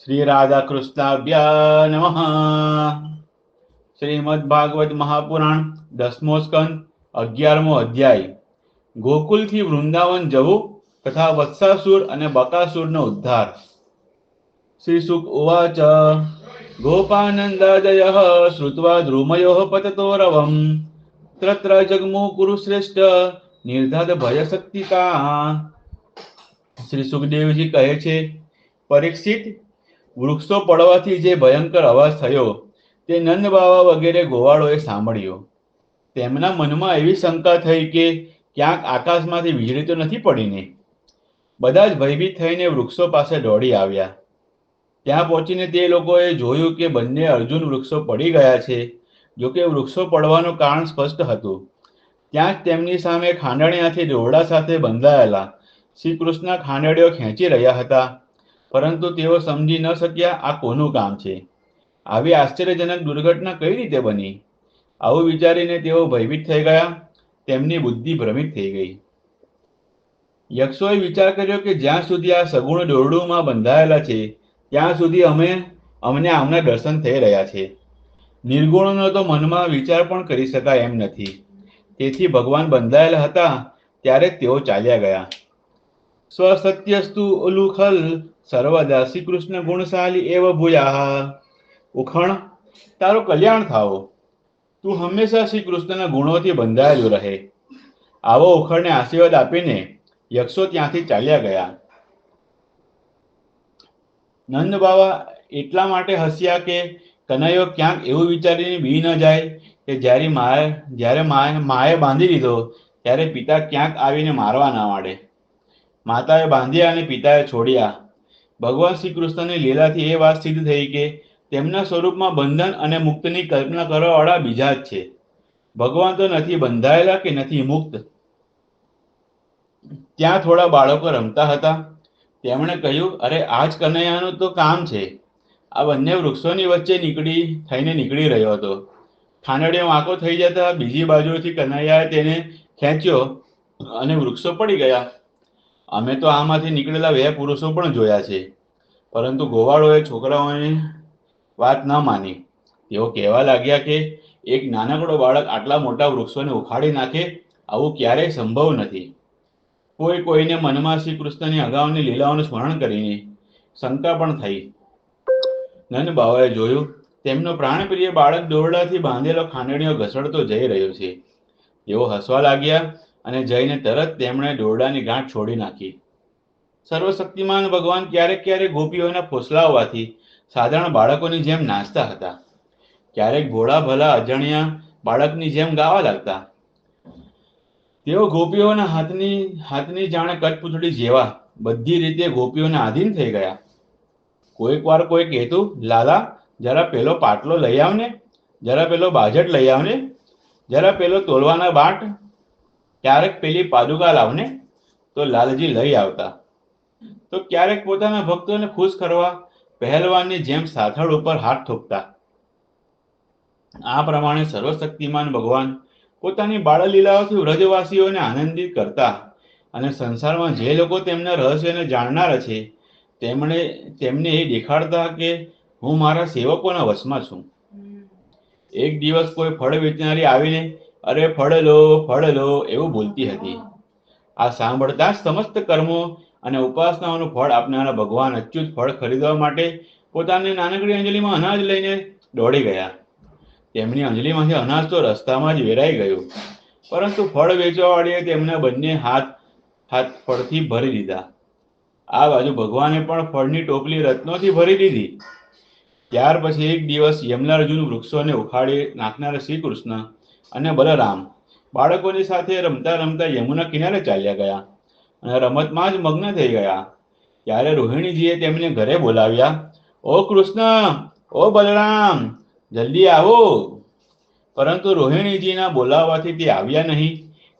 શ્રી રાધા કૃષ્ણાભ્યા નમઃ શ્રીમદ ભાગવત મહાપુરાણ દસમો સ્કંદ અગિયારમો અધ્યાય ગોકુલથી વૃંદાવન જવું તથા વત્સાસુર અને બકાસુરનો ઉદ્ધાર। શ્રી સુક ઉવાચ। ગોપાનંદાદય શ્રુત્વા ધ્રુમયો પતતો રવમ તત્ર જગમો કુરુશ્રેષ્ઠ નિર્ધાત ભય શક્તિકા શ્રી સુખદેવજી કહે છે, પરીક્ષિત વૃક્ષો પડવાથી જે ભયંકર અવાજ થયો, તે નંદ બાવા વગેરે ગોવાળોએ સાંભળ્યો. તેમના મનમાં એવી શંકા થઈ કે ક્યાંક આકાશમાંથી વીજળી તો નથી પડીને. બધા જ ભયભીત થઈને વૃક્ષો પાસે દોડી આવ્યા. ત્યાં પહોંચીને તે લોકોએ જોયું કે બંને અર્જુન વૃક્ષો પડી ગયા છે જોકે વૃક્ષો પડવાનું કારણ સ્પષ્ટ હતું. ત્યાં જ તેમની સામે ખાંડણીયાથી દોરડા સાથે બંધાયેલા શ્રી કૃષ્ણ ખાંડણીઓ ખેંચી રહ્યા હતા, પરંતુ તેઓ સમજી ન શક્યા આ કોનું કામ છે. આવી આશ્ચર્યજનક દુર્ઘટના કઈ રીતે બની? આવું વિચારીને તેઓ ભયભીત થઈ ગયા, તેમની બુદ્ધિ ભ્રમિત થઈ ગઈ. યક્ષોએ વિચાર કર્યો કે જ્યાં સુધી આ સગુણ દોરડુમાં બંધાયેલા છે, ત્યાં સુધી અમે અમને આમના દર્શન થઈ રહ્યા છે. નિર્ગુણનો તો મનમાં વિચાર પણ કરી શકાય એમ નથી. તેથી ભગવાન બંધાયેલા હતા, ત્યારે તેઓ ચાલ્યા ગયા. સ્વસત્યસ્તુ ઉલુખલ સર્વદા શ્રી કૃષ્ણ ગુણશાલી એવ ભૂયા ઉખણ તારું કલ્યાણ થાવો તું હંમેશા શ્રી કૃષ્ણના ગુણોથી બંધાયેલું રહે। આવો ઉખણને આશીર્વાદ આપીને યક્ષો ત્યાંથી ચાલ્યા ગયા। નંદ બાવા એટલા માટે હસ્યા કે કનૈયો ક્યાંક એવું વિચારીને બી ન જાય કે જ્યારે માએ જ્યારે માએ બાંધી દીધો, ત્યારે પિતા ક્યાંક આવીને મારવા ના માંડે। માતાએ બાંધ્યા અને પિતાએ છોડ્યા. ભગવાન શ્રી કૃષ્ણની લીલાથી એ વાત સિદ્ધ થઈ કે તેમના સ્વરૂપમાં બંધન અને મુક્તની કલ્પના કરવાવાળા બીજા જ છે. ભગવાન તો નથી બંધાયેલા કે નથી મુક્ત. ત્યાં થોડા બાળકો રમતા હતા. તેમણે કહ્યું, અરે, આજ કનૈયાનું તો કામ છે. આ બંને વૃક્ષોની વચ્ચે નીકળી, થઈને નીકળી રહ્યો હતો. ખાંડડીઓ વાંકો થઈ જતા બીજી બાજુથી કનૈયાએ તેને ખેંચ્યો અને વૃક્ષો પડી ગયા. અમે તો આમાંથી નીકળેલા બે પુરુષો પણ જોયા છે. પરંતુ ગોવાળોએ છોકરાઓની વાત ન માની. તેઓ કહેવા લાગ્યા કે એક નાનકડો બાળક આટલા મોટા વૃક્ષોને ઉખાડી નાખે આવું ક્યારેય સંભવ નથી. કોઈ કોઈને મનમાં શ્રી કૃષ્ણની અગાઉની લીલાઓનું સ્મરણ કરીને શંકા પણ થઈ. નંદ બાવાએ જોયું, તેમનો પ્રાણપ્રિય બાળક દોરડાથી બાંધેલો ખાંડણીઓ ઘસડતો જઈ રહ્યો છે. તેઓ હસવા લાગ્યા અને જઈને તરત તેમણે દોરડાની ગાંઠ છોડી નાખી. સર્વશક્તિમાન ભગવાન ક્યારેક ક્યારેક ગોપીઓના ફોસલાવવાથી સાધારણ બાળકોની જેમ નાચતા હતા. ક્યારેક ભોળા ભલા અજાણ્યા બાળકની જેમ ગાવા લાગતા. તેઓ ગોપીઓના હાથની હાથની જાણે કટપૂતળી જેવા બધી રીતે ગોપીઓના આધીન થઈ ગયા. કોઈક વાર કોઈ કહેતું, લાલા, જરા પેલો પાટલો લઈ આવને, જરા પેલો બાજટ લઈ આવને, જરા પેલો તોલવાના બાટ ક્યારેક પેલી પાદુકા લાવને તો લાલજી લઈ આવતા. તો ક્યારેક પોતાના ભક્તોને ખુશ કરવા પહેલવાનની જેમ સાથળ ઉપર હાથ ઠોકતા આ પ્રમાણે સર્વશક્તિમાન ભગવાન પોતાની બાળલીલાઓથી વ્રજવાસીઓને આનંદિત કરતા અને સંસારમાં જે લોકો તેમના રહસ્યને જાણનારા છે, તેમણે, તેમને એ દેખાડતા કે હું મારા સેવકોના વશમાં છું. એક દિવસ કોઈ ફળ વેચનારી આવીને અરે ફળ લો ફળ લો એવું બોલતી હતી. આ સાંભળતા સમસ્ત કર્મો અને ઉપાસનાઓનું ફળ આપનારા ભગવાન અચ્યુત ફળ ખરીદવા માટે પોતાની નાનકડી અંજલિમાં અનાજ લઈને દોડી ગયા. તેમની અંજલિમાંથી અનાજ તો રસ્તામાં જ વેરાઈ ગયું. પરંતુ ફળ વેચવાવાળીએ તેમના બંને હાથ હાથ ફળથી ભરી દીધા. આ બાજુ ભગવાને પણ ફળની ટોપલી રત્નોથી ભરી દીધી. ત્યાર પછી એક દિવસ યમલાર્જુન વૃક્ષોને ઉખાડી નાખનારા શ્રી કૃષ્ણ અને બલરામ બાળકોની સાથે રમતા રમતા યમુના કિનારે ચાલ્યા ગયા અને રમતમાં જ મગ્ન થઈ ગયા. ત્યારે રોહિણીજીએ તેમને ઘરે બોલાવ્યા, ઓ કૃષ્ણ, ઓ બલરામ, જલ્દી આવો. પરંતુ રોહિણીજીના બોલાવવાથી તે આવ્યા નહીં,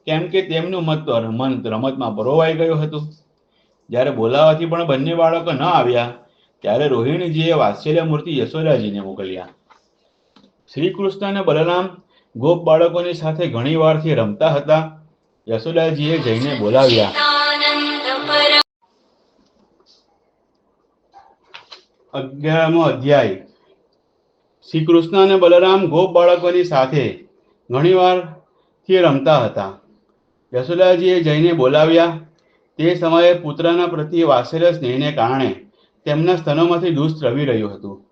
કેમ કે તેમનું મત મન રમતમાં પરોવાઈ ગયું હતું. જ્યારે બોલાવવાથી પણ બંને બાળકો ન આવ્યા, ત્યારે રોહિણીજીએ વાત્સલ્ય મૂર્તિ યશોદાજીને મોકલ્યા. શ્રી કૃષ્ણ અને બલરામ ગોપ બાળકોની સાથે ઘણી વારથી રમતા હતા. યશોદાજીએ જઈને બોલાવ્યા. અગિયારમો અધ્યાય. શ્રી કૃષ્ણ અને બલરામ ગોપ બાળકોની સાથે ઘણીવારથી રમતા હતા. યશોદાજીએ જઈને બોલાવ્યા. તે સમયે પુત્રના પ્રત્યે વાસેલા સ્નેહને કારણે તેમના સ્તનોમાંથી દૂધ સ્રવી રહ્યું હતું.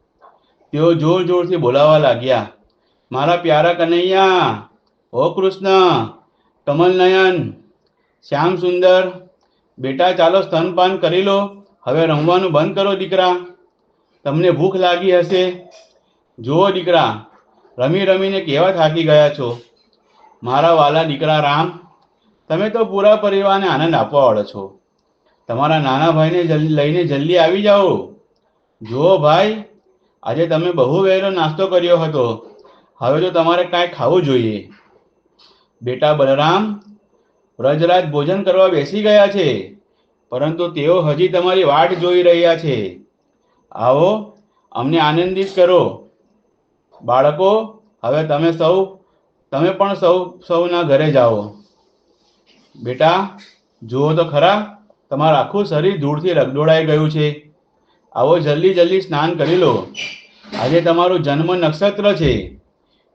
તેઓ જોર જોરથી બોલાવા લાગ્યા. મારા પ્યારા કનૈયા, હો કૃષ્ણ, કમલનયન, શ્યામ સુંદર, બેટા ચાલો સ્તનપાન કરી લો, હવે રમવાનું બંધ કરો દીકરા. તમને ભૂખ લાગી હશે? જુઓ દીકરા, રમી રમીને કેવા થાકી ગયા છો? મારા વાલા દીકરા રામ, તમે તો પૂરા પરિવારને આનંદ આપવા વાળો છો. તમારા નાના ભાઈને લઈને જલ્દી આવી જાઓ. જુઓ ભાઈ, આજે તમે બહુ વહેલો નાસ્તો કર્યો હતો. હવે તો તમારે કાંઈ ખાવું જોઈએ, બેટા બલરામ, વ્રજરાજ ભોજન કરવા બેસી ગયા છે, પરંતુ તેઓ હજી તમારી વાટ જોઈ રહ્યા છે. આવો, અમને આનંદિત કરો. બાળકો, હવે તમે સૌ, તમે પણ સૌ, સૌના ઘરે જાઓ. બેટા, જુઓ તો ખરા, તમારું આખું શરીર ધૂળથી રગદોળાઈ ગયું છે. આવો જલ્દી જલ્દી સ્નાન કરી લો. આજે તમારું જન્મ નક્ષત્ર છે.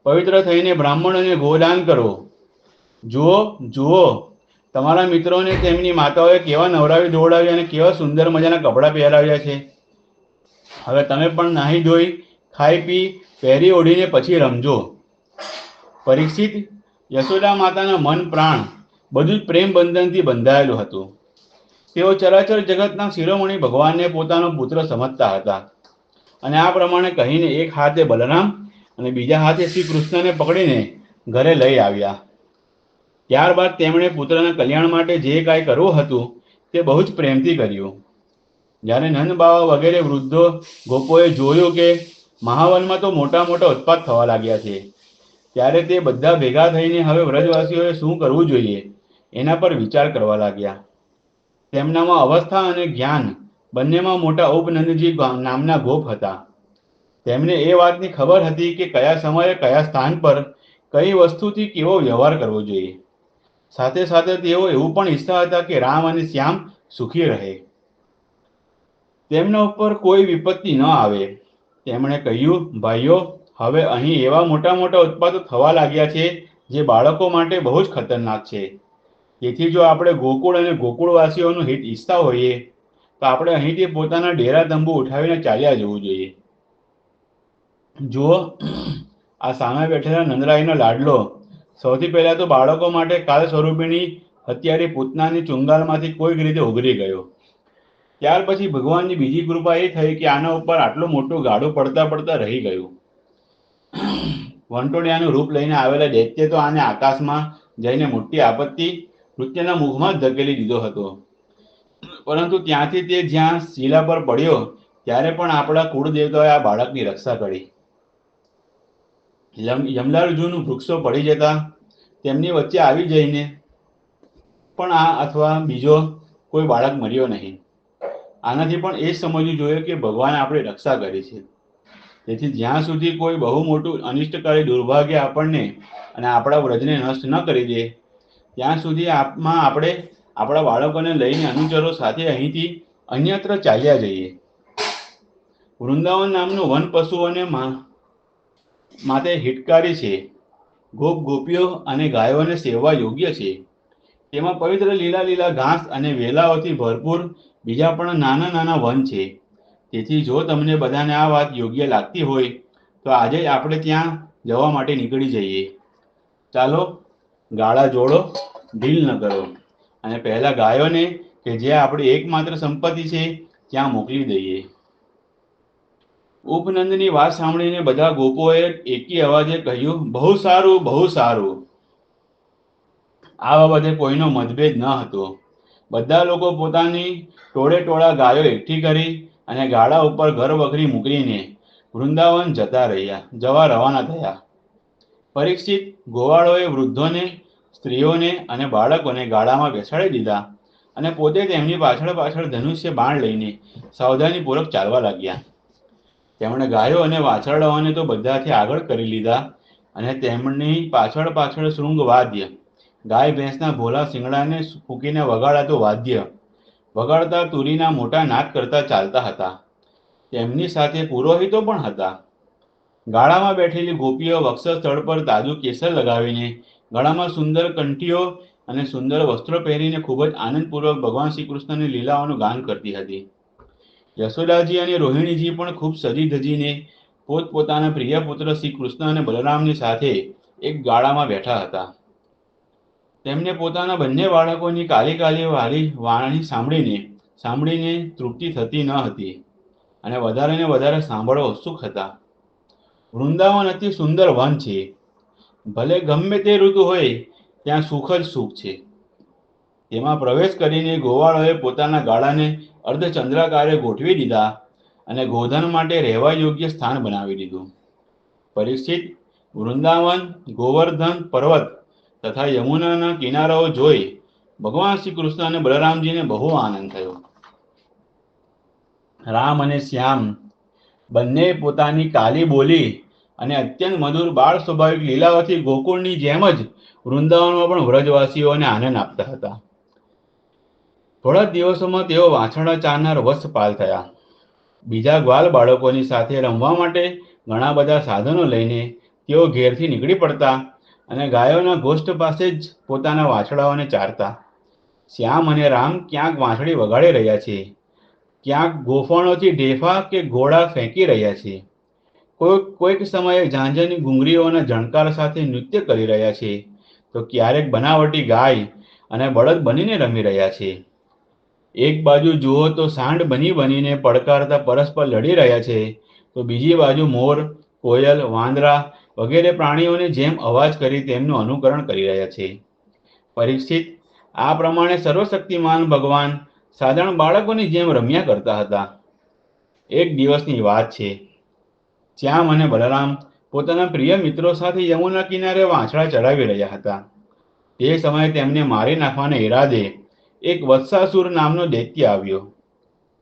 પવિત્ર થઈને બ્રાહ્મણોને ગોદાન કરો. જુઓ જુઓ, તમારા મિત્રોને તેમની માતાઓએ કેવા નવરાવી દોડાવી અને કેવા સુંદર મજાના કપડાં પહેરાવ્યા છે. હવે તમે પણ નાહી ધોઈ, ખાઈ પી, પહેરી ઓઢીને પછી રમજો. પરીક્ષિત યશોદા માતાના મન પ્રાણ બધું જ પ્રેમ બંધનથી બંધાયેલું હતું. તેઓ ચરાચર જગતના શિરોમણી ભગવાનને પોતાનો પુત્ર સમજતા હતા. અને આ પ્રમાણે કહીને એક હાથે બલરામ અને બીજા હાથે શ્રી કૃષ્ણને પકડીને ઘરે લઈ આવ્યા. ત્યારબાદ તેમણે પુત્રના કલ્યાણ માટે જે કાંઈ કરવું હતું તે બહુ જ પ્રેમથી કર્યું. જ્યારે નંદ બાવા વગેરે વૃદ્ધો ગોપોએ જોયું કે મહાવનમાં તો મોટા મોટા ઉત્પાદ થવા લાગ્યા છે, ત્યારે તે બધા ભેગા થઈને હવે વ્રજવાસીઓએ શું કરવું જોઈએ એના પર વિચાર કરવા લાગ્યા. તેમનામાં અવસ્થા અને જ્ઞાન બંનેમાં મોટા ઉપનંદજી નામના ગોપ હતા. તેમને એ વાતની ખબર હતી કે કયા સમયે કયા સ્થાન પર કઈ વસ્તુથી કેવો વ્યવહાર કરવો જોઈએ. સાથે સાથે તેઓ એવું પણ ઈચ્છતા હતા કે રામ અને શ્યામ સુખી રહે. તેમના ઉપર કોઈ વિપત્તિ ન આવે. તેમણે કહ્યું, ભાઈઓ, હવે અહીં એવા મોટા મોટા ઉત્પાદો થવા લાગ્યા છે જે બાળકો માટે બહુ જ ખતરનાક છે. તેથી જો આપણે ગોકુળ અને ગોકુળવાસીઓનું હિત ઈચ્છતા હોઈએ, તો આપણે અહીંથી પોતાના ડેરા તંબુ ઉઠાવીને ચાલ્યા જવું જોઈએ. જુઓ, આ સામે બેઠેલા નંદરાયનો લાડલો. સૌથી પહેલા તો બાળકો માટે કાલ સ્વરૂપિણી હત્યારી પૂતનાની ચુંગાલમાંથી કોઈક રીતે ઉઘરી ગયો. ત્યાર પછી ભગવાનની બીજી કૃપા એ થઈ કે આના ઉપર આટલું મોટું ગાડું પડતા પડતા રહી ગયું. વંટોડિયાનું રૂપ લઈને આવેલા દૈત્ય તો આને આકાશમાં જઈને મોટી આપત્તિ મૃત્યુના મુખમાં ધકેલી દીધો હતો. પરંતુ ત્યાંથી તે જ્યાં શિલા પર પડ્યો, ત્યારે પણ આપણા કુળદેવતાએ આ બાળકની રક્ષા કરી. યમલાર્જુન વૃક્ષો પડી જતા તેમની વચ્ચે આવી જઈને પણ આ અથવા બીજો કોઈ બાળક મર્યો નહીં. આનાથી પણ એ સમજવું જોઈએ કે ભગવાન આપણે રક્ષા કરી છે. તેથી જ્યાં સુધી કોઈ બહુ મોટું અનિષ્ટકારી દુર્ભાગ્ય આપણને અને આપણા વ્રજને નષ્ટ ન કરી દે, ત્યાં સુધી આપમાં આપણે આપણા બાળકોને લઈને અનુચરો સાથે અહીંથી અન્યત્ર ચાલ્યા જઈએ. વૃંદાવન નામનું વન પશુઓને માટે હિતકારી છે. ગોપ ગોપીઓ અને ગાયોને સેવવા યોગ્ય છે. તેમાં પવિત્ર લીલા લીલા ઘાસ અને વેલાઓથી ભરપૂર બીજા પણ નાના નાના વન છે. તેથી જો તમને બધાને આ વાત યોગ્ય લાગતી હોય, તો આજે આપણે ત્યાં જવા માટે નીકળી જઈએ. ચાલો, ગાળા જોડો, ઢીલ ન કરો. અને પહેલા ગાયોને કે જે આપણી એકમાત્ર સંપત્તિ છે, ત્યાં મોકલી દઈએ. ઉપનંદની વાત સાંભળીને બધા ગોપોએ એકી અવાજે કહ્યું, બહુ સારું બહુ સારું. આ બાબતે કોઈનો મતભેદ ન હતો. બધા લોકો પોતાની ટોળે ટોળા ગાયો એકઠી કરી અને ગાડા ઉપર ઘર વખરી મૂકીને વૃંદાવન જતા રહ્યા, જવા રવાના થયા. પરીક્ષિત ગોવાળોએ વૃદ્ધોને, સ્ત્રીઓને અને બાળકોને ગાડામાં બેસાડી દીધા અને પોતે તેમની પાછળ પાછળ ધનુષ્ય બાણ લઈને સાવધાનીપૂર્વક ચાલવા લાગ્યા. તેમણે ગાયો અને વાછરડાઓને તો બધાથી આગળ કરી લીધા અને તેમની પાછળ પાછળ શૃંગ વાદ્ય. ગાય ભેંસના ભોલા શિંગડાને ફૂંકીને વગાડાતું વાદ્ય. વગાડતા તુરીના મોટા નાદ કરતા ચાલતા હતા. તેમની સાથે પુરોહિતો પણ હતા. ગાળામાં બેઠેલી ગોપીઓ વક્ષસ્થળ પર તાજું કેસર લગાવીને, ગળામાં સુંદર કંઠીઓ અને સુંદર વસ્ત્રો પહેરીને ખૂબ જ આનંદપૂર્વક ભગવાન શ્રી કૃષ્ણની લીલાઓનું ગાન કરતી હતી. યશોદાજી અને રોહિણીજી પણ ખૂબ સજી ધજીને પોતપોતાના પ્રિય પુત્ર શ્રી કૃષ્ણ અને બલરામની સાથે એક ગાળામાં બેઠા હતા. તેમને પોતાના બંને બાળકોની કાલી કાલી વાળી વાણી સાંભળીને સાંભળીને તૃપ્તિ થતી ન હતી અને વધારે ને વધારે સાંભળવા ઉત્સુક હતા. વૃંદાવન અતિ સુંદર વન છે. ભલે ગમે તે ઋતુ હોય, ત્યાં સુખ જ સુખ છે. તેમાં પ્રવેશ કરીને ગોવાળોએ પોતાના ગાળાને અર્ધચંદ્રાકારે ગોઠવી દીધા અને ગોધન માટે રહેવા યોગ્ય સ્થાન બનાવી દીધું. પરીક્ષિત વૃંદાવન, ગોવર્ધન પર્વત તથા યમુનાના કિનારાઓ જોઈ ભગવાન શ્રી કૃષ્ણ અને બલરામજીને બહુ આનંદ થયો. રામ અને શ્યામ બંને પોતાની કાલી બોલી અને અત્યંત મધુર બાળ સ્વાભાવિક લીલાઓથી ગોકુળની જેમ જ વૃંદાવનમાં પણ વ્રજવાસીઓને આનંદ આપતા હતા. થોડા દિવસોમાં તેઓ વાછરડા ચારનાર વસ્તપાલ થયા. બીજા ગ્વાલ બાળકોની સાથે રમવા માટે ઘણા બધા સાધનો લઈને તેઓ ઘેરથી નીકળી પડતા અને ગાયોના ગોષ્ઠ પાસે જ પોતાના વાછડાઓને ચારતા. શ્યામ અને રામ ક્યાંક વાંસળી વગાડી રહ્યા છે. ક્યાંક ગોફણોથી ઢેફા કે ઘોડા ફેંકી રહ્યા છે. કોઈક કોઈક સમયે ઝાંઝરની ગુંગરીઓના જણકાર સાથે નૃત્ય કરી રહ્યા છે. તો ક્યારેક બનાવટી ગાય અને બળદ બનીને રમી રહ્યા છે. એક બાજુ જુઓ તો સાંડ બની બનીને પડકારતા પરસ્પર લડી રહ્યા છે, તો બીજી બાજુ મોર, કોયલ, વાંદરા વગેરે પ્રાણીઓને જેમ અવાજ કરી તેમનું અનુકરણ કરી રહ્યા છે. પરીક્ષિત આ પ્રમાણે સર્વશક્તિમાન ભગવાન સાધારણ બાળકોની જેમ રમ્યા કરતા હતા. એક દિવસની વાત છે. શ્યામ અને બલરામ પોતાના પ્રિય મિત્રો સાથે યમુના કિનારે વાંસળા ચડાવી રહ્યા હતા. તે સમયે તેમને મારી નાખવાના ઈરાદે એક વત્સાસુર નામનો દૈત્ય આવ્યો.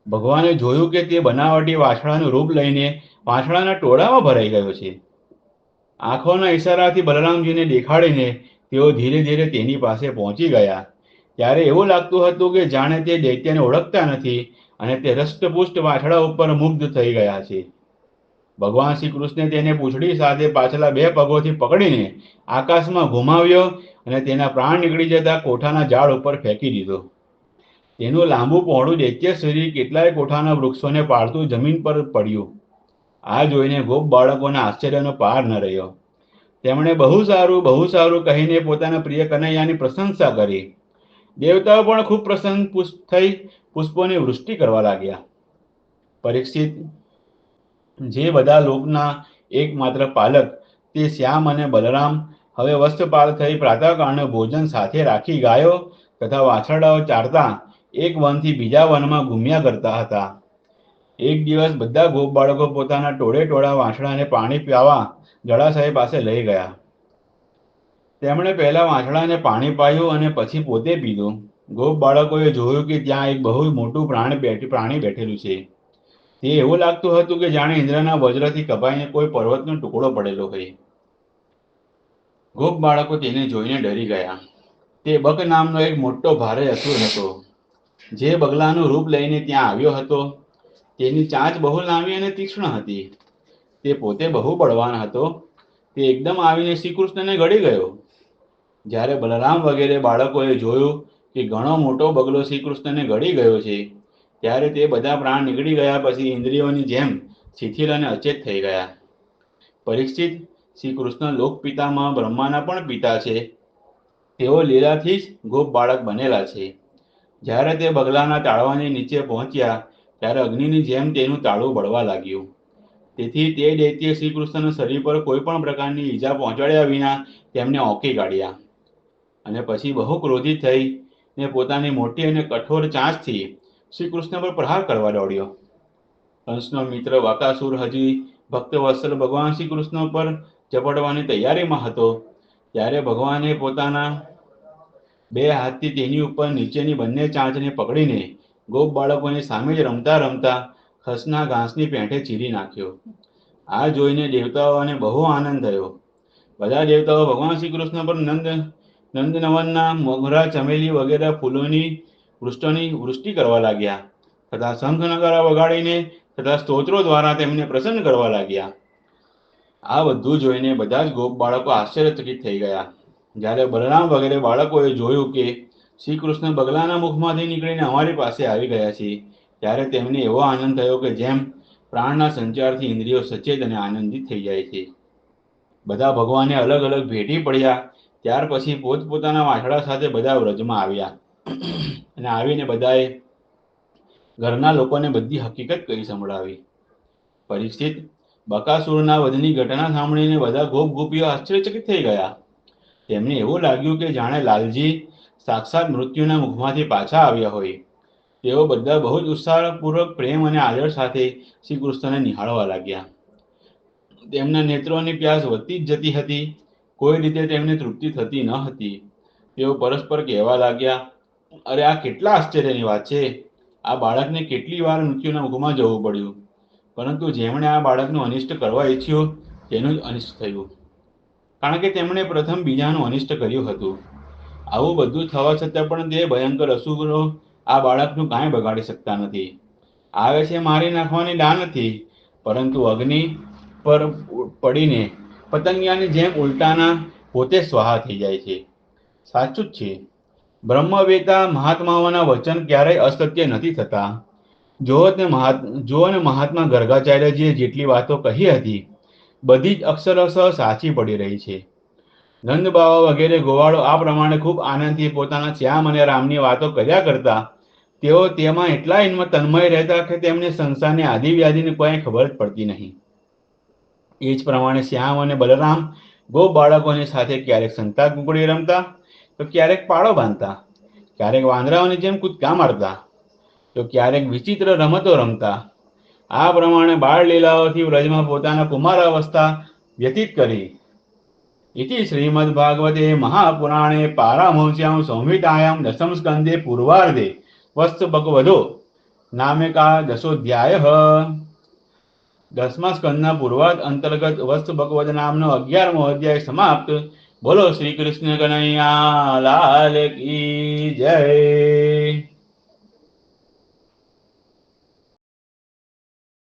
ભગવાને જોયું કે તે બનાવટી વાછડાનું રૂપ લઈને વાછડાના ટોળામાં ભરાઈ ગયો છે. આંખોના ઈશારાથી બલરામજીને દેખાડીને તેઓ ધીરે ધીરે તેની પાસે પહોંચી ગયા. ત્યારે એવું લાગતું હતું કે જાણે તે દૈત્યને ઓળખતા નથી અને તે રષ્ટપુષ્ટ વાછડા ઉપર મુગ્ધ થઈ ગયા છે. ભગવાન શ્રી કૃષ્ણે તેને પૂંછડી સાથે પાછલા બે પગોથી પકડીને આકાશમાં ઘુમાવ્યો અને તેના પ્રાણ નીકળી જતા કોઠાના ઝાડ ઉપર ફેંકી દીધો. તેનું લાંબુ પહોળું દૈત્ય શરીર કેટલાય કોઠાના વૃક્ષોને પાળતું જમીન પર પડ્યું. આ જોઈને ગોપ બાળકોના આશ્ચર્યનો પાર ન રહ્યો. તેમણે બહુ સારું બહુ સારું કહીને પોતાના પ્રિય કનૈયાની પ્રશંસા કરી. દેવતાઓ પણ ખૂબ પ્રસન્ન થઈ પુષ્પોની વૃષ્ટિ કરવા લાગ્યા. પરીક્ષિત જે બધા લોકના એકમાત્ર પાલક તે શ્યામ અને બલરામ હવે વસ્ત્રપાલ થઈ પ્રાતઃકાળનું ભોજન સાથે રાખી ગાયો તથા વાછરડાઓ ચારતા એક વનથી બીજા વનમાં ઘૂમ્યા કરતા હતા. એક દિવસ બધા ગોપ બાળકો પોતાના ટોળે ટોળા વાછડાને પાણી પીવા જળાશય પાસે લઈ ગયા. તેમણે પહેલા વાંછડાને પાણી પાયું અને પછી પોતે પીધું. ગોપ બાળકોએ જોયું કે ત્યાં એક બહુ મોટું પ્રાણી બેઠ, પ્રાણી બેઠેલું છે. તે એવું લાગતું હતું કે જાણે ઇન્દ્રના વજ્રથી કપાઈને કોઈ પર્વતનો ટુકડો પડેલો હોય. ગોપ બાળકો તેને જોઈને ડરી ગયા. તે બક નામનો એક મોટો ભારે અસુર હતો. જે બગલાનું રૂપ લઈને ત્યાં આવ્યો હતો, તેની ચાંચ બહુ લાંબી અને તીક્ષ્ણ હતી. તે પોતે બહુ બળવાન હતો. તે એકદમ આવીને શ્રી કૃષ્ણને ગળી ગયો. જ્યારે બલરામ વગેરે બાળકોએ જોયું કે ઘણો મોટો બગલો શ્રી કૃષ્ણને ગળી ગયો છે, ત્યારે તે બધા પ્રાણ નીકળી ગયા પછી ઇન્દ્રિયોની જેમ શિથિલ અને અચેત થઈ ગયા. પરીક્ષિત શ્રી કૃષ્ણ લોકપિતામાં બ્રહ્માના પણ પિતા છે. તેઓ લીલાથી જ ગોપ બાળક બનેલા છે. જ્યારે તે બગલાના તાળવાની નીચે પહોંચ્યા, ત્યારે અગ્નિની જેમ તેનું તાળું બળવા લાગ્યું. તેથી તે દૈત્ય શ્રી કૃષ્ણના શરીર પર કોઈ પણ પ્રકારની ઈજા પહોંચાડ્યા વિના તેમને ઓકી કાઢ્યા. અને પછી બહુ ક્રોધિત થઈ ને પોતાની મોટી અને કઠોર ચાંચથી શ્રી કૃષ્ણ પર પ્રહાર કરવા દોડ્યો. કંસનો મિત્ર વાકાસુર હજી ભક્ત વત્સલ ભગવાન શ્રી કૃષ્ણ પર ઝપટવાની તૈયારીમાં હતો, ત્યારે ભગવાને પોતાના બે હાથથી તેની ઉપર નીચેની બંને ચાંચને પકડીને ગોપ બાળકોની સામે જ રમતા રમતા ખસના ઘાસની પેંઠે ચીરી નાખ્યો. આ જોઈને દેવતાઓને બહુ આનંદ થયો. બધા દેવતાઓ ભગવાન શ્રી કૃષ્ણ પર નંદ, નંદનવનના મોગરા ચમેલી વગેરે ફૂલોની વૃષ્ટની વૃષ્ટિ કરવા લાગ્યા. તથા શંખ નગારા વગાડીને તથા સ્તોત્રો દ્વારા તેમને પ્રસન્ન કરવા લાગ્યા. આ બધું જોઈને બધા જ ગોપ બાળકો આશ્ચર્યચકિત થઈ ગયા. જ્યારે બલરામ વગેરે બાળકોએ જોયું કે શ્રી કૃષ્ણ બગલાના મુખમાંથી નીકળીને અમારી પાસે આવી ગયા છે ત્યારે તેમને એવો આનંદ થયો કે જેમ પ્રાણના સંચારથી ઇન્દ્રિયો સચેત અને આનંદિત થઈ જાય છે. બધા ભગવાને અલગ અલગ ભેટી પડ્યા, ત્યાર પછી પોતપોતાના વાછડા સાથે બધા વ્રજમાં આવ્યા. અને આવીને બધાએ ઘરના લોકોને બધી હકીકત કરી સંભળાવી. પરીક્ષિત બકાસુરના વધની ઘટના સાંભળીને બધા ગોપ ગોપીઓ આશ્ચર્યચકિત થઈ ગયા. તેમને એવું લાગ્યું કે જાણે લાલજી સાક્ષાત મૃત્યુના મુખમાંથી પાછા આવ્યા હોય. તેઓ બધા બહુ જ ઉત્સાહપૂર્વક પ્રેમ અને આદર સાથે શ્રી કૃષ્ણને નિહાળવા લાગ્યા. તેમના નેત્રોની પ્યાસ વધતી જ જતી હતી. કોઈ રીતે તેમને તૃપ્તિ થતી ન હતી. તેઓ પરસ્પર કહેવા લાગ્યા, અરે, આ કેટલા આશ્ચર્યની વાત છે. આ બાળકને કેટલી વાર મૃત્યુના મુખમાં જવું પડ્યું. પરંતુ જેમણે આ બાળકનું અનિષ્ટ કરવા ઈચ્છ્યું, તેનું જ અનિષ્ટ થયું. કારણ કે તેમણે પ્રથમ બીજાનું અનિષ્ટ કર્યું હતું. આવું બધું થવા છતાં પણ તે ભયંકર અસુરો આ બાળકનું કાંઈ બગાડી શકતા નથી. આવે છે મારી નાખવાની ડા નથી, પરંતુ અગ્નિ પર પડીને પતંગિયાની જેમ ઉલટાના પોતે સ્વાહા થઈ જાય છે. સાચું જ છે. બ્રહ્મવેતા મહાત્માઓના વચન ક્યારેય અસત્ય નથી થતા. જો તે મહાત, જો ને મહાત્મા ગર્ગાચાર્યજીએ જેટલી વાતો કહી હતી, બધી જ અક્ષરશ સાચી પડી રહી છે. નંદ બાવા વગેરે ગોવાળો આ પ્રમાણે ખૂબ આનંદથી પોતાના શ્યામ અને રામની વાતો કર્યા કરતા, તેઓ તેમાં એટલા ઇનમાં તન્મય રહેતા કે તેમને સંસારની આદિ વ્યાધિની કોઈ ખબર જ પડતી નહીં. એ જ પ્રમાણે શ્યામ અને બલરામ ગો બાળકોની સાથે ક્યારેક સંતા કુકડી રમતા, તો ક્યારેક પાળો બાંધતા, ક્યારેક વાંદરાઓની જેમ કૂદકા મારતા તો ક્યારેક વિચિત્ર રમતો રમતા. આ પ્રમાણે બાળ લીલાઓથી વ્રજમાં પોતાના કુમારાવસ્થા વ્યતીત કરી. ઇતિ શ્રીમદ ભાગવતે મહાપુરાણે પારામહંસ્યામ સંહિતાયામ દશમ સ્કંદે પૂર્વાર્ધે. વસ્ત ભગવધો નામિકા દશોધ્યાય. દસમા સ્કંદના પૂર્વાર્ધ અંતર્ગત વસ્ત ભગવદ નામનો અગિયારમો અધ્યાય સમાપ્ત. બોલો શ્રી કૃષ્ણ કનૈયા, લાલ કી જય.